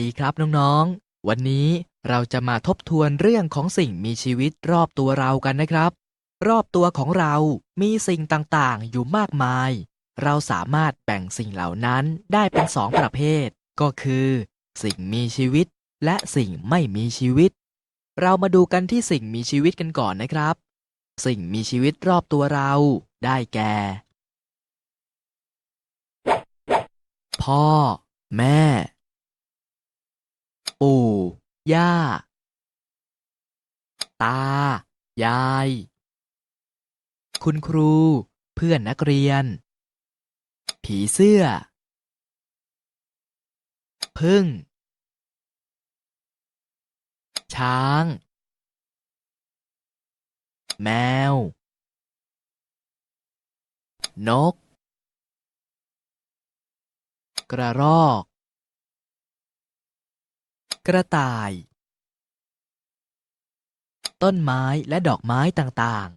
ดีครับน้องๆ วันนี้เราจะมาทบทวนเรื่องของสิ่งมีชีวิตรอบตัวเรากันนะครับ รอบตัวของเรามีสิ่งต่างๆ อยู่มากมาย เราสามารถแบ่งสิ่งเหล่านั้นได้เป็นสองประเภท ก็คือ สิ่งมีชีวิตและสิ่งไม่มีชีวิต เรามาดูกันที่สิ่งมีชีวิตกันก่อนนะครับ สิ่งมีชีวิตรอบตัวเราได้แก่ พ่อ แม่ ปู่ ย่า ตา ยาย คุณครู เพื่อนนักเรียน ผีเสื้อ พึ่ง ช้าง แมว นก กระรอก กระต่าย ต้นไม้และดอกไม้ต่าง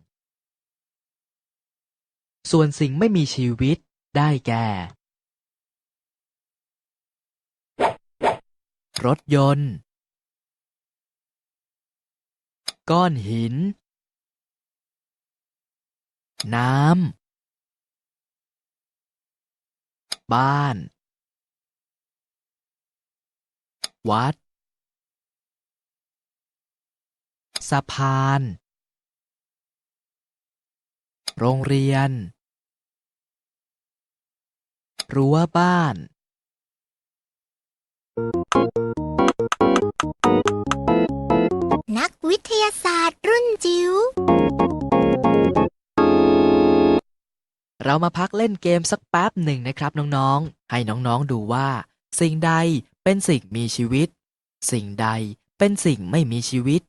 ๆ ส่วนสิ่งไม่มีชีวิตได้แก่ รถยนต์ ก้อนหิน น้ำ บ้าน วัด สะพาน โรงเรียน รั้วบ้านนักวิทยาศาสตร์รุ่นจิ๋ว เรามาพักเล่นเกมสักแป๊บหนึ่งนะครับน้องๆ ให้น้องๆดูว่า สิ่งใดเป็นสิ่งมีชีวิต สิ่งใดเป็นสิ่งไม่มีชีวิต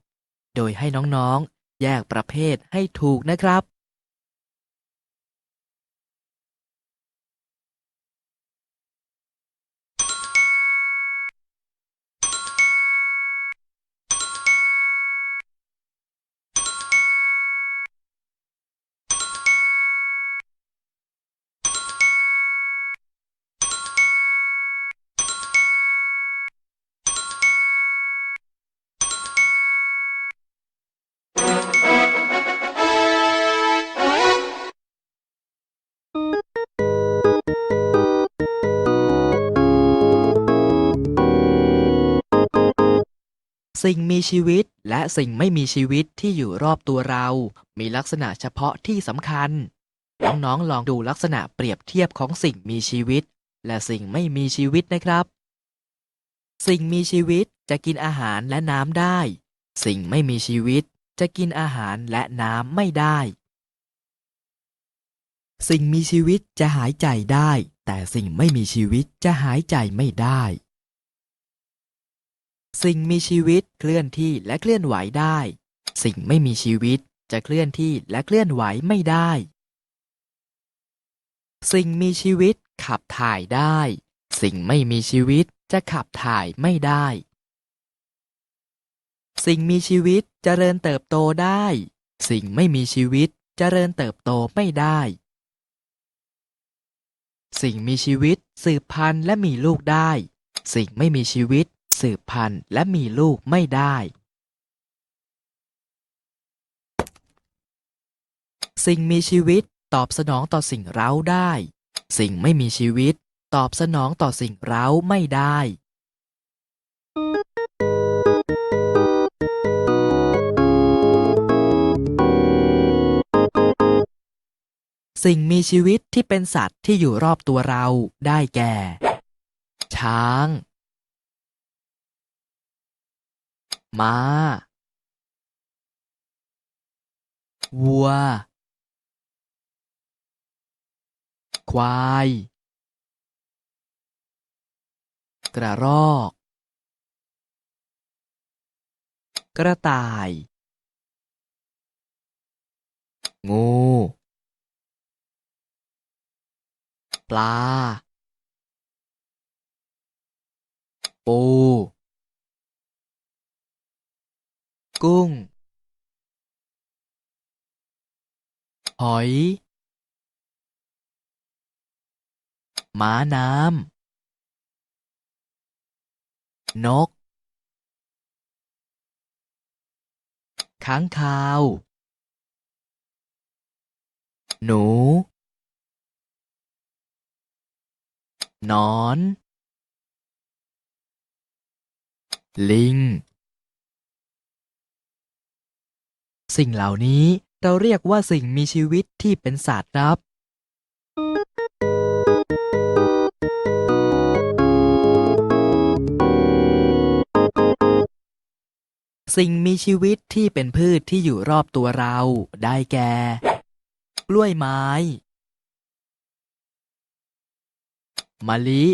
โดยให้น้องๆ แยกประเภทให้ถูกนะครับ สิ่งมีชีวิตและสิ่งไม่มีชีวิตที่อยู่รอบตัวเรา มีลักษณะเฉพาะที่สำคัญ น้องๆลองดูลักษณะเปรียบเทียบของสิ่งมีชีวิต และสิ่งไม่มีชีวิตนะครับ สิ่งมีชีวิตจะกินอาหารและน้ำได้ สิ่งไม่มีชีวิตจะกินอาหารและน้ำไม่ได้ สิ่งมีชีวิตจะหายใจได้ แต่สิ่งไม่มีชีวิตจะหายใจไม่ได้ สิ่งมีชีวิตเคลื่อนที่และเคลื่อนไหวได้ สิ่งไม่มีชีวิตจะเคลื่อนที่และเคลื่อนไหวไม่ได้ สิ่งมีชีวิตขับถ่ายได้ สิ่งไม่มีชีวิตจะขับถ่ายไม่ได้ สิ่งมีชีวิตเจริญเติบโตได้ สิ่งไม่มีชีวิตเจริญเติบโตไม่ได้ สิ่งมีชีวิตสืบพันธุ์และมีลูกได้ สิ่งไม่มีชีวิต สืบพันธุ์และมีลูกไม่ได้ สิ่งมีชีวิตตอบสนองต่อสิ่งเร้าได้ สิ่งไม่มีชีวิตตอบสนองต่อสิ่งเร้าไม่ได้สิ่งมีชีวิตที่เป็นสัตว์ที่อยู่รอบตัวเราได้แก่ ช้าง ม้า วัว ควาย กระรอก กระต่าย งู ปลา ปู กุ้ง หอย ม้าน้ำ นก ค้างคาว หนู นอน ลิง สิ่งเหล่านี้เราเรียกว่าสิ่งมีชีวิตที่เป็นสัตว์ครับ สิ่งมีชีวิตที่เป็นพืชที่อยู่รอบตัวเรา ได้แก่ กล้วยไม้ มะลิ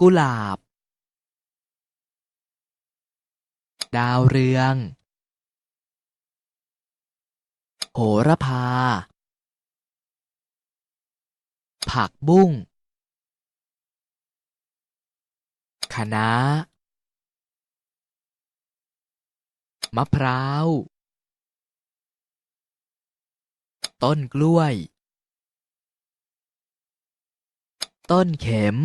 กุหลาบ ดาวเรือง โหระพา ผักบุ้งคะน้ามะพร้าว ต้นกล้วย ต้นเข็ม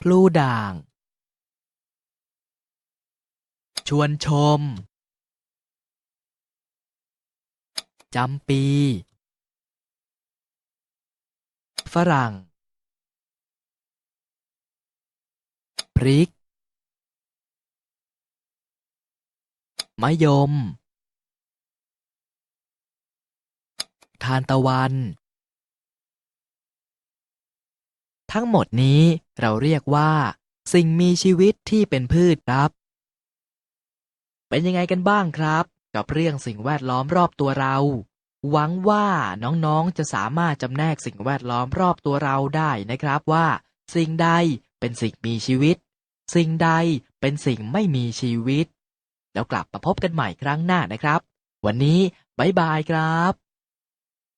พลูด่าง ชวนชม จำปี ฝรั่ง พริก มะยม ทานตะวัน ทั้งหมดนี้เราเรียกว่า สิ่งมีชีวิตที่เป็นพืชครับ เป็นยังไงกันบ้างครับ กับเรื่องสิ่งแวดล้อมรอบตัวเรา หวังว่าน้องๆจะสามารถจำแนกสิ่งแวดล้อมรอบตัวเราได้นะครับว่า สิ่งใดเป็นสิ่งมีชีวิต สิ่งใดเป็นสิ่งไม่มีชีวิต แล้วกลับมาพบกันใหม่ครั้งหน้านะครับ วันนี้บ๊ายบายครับ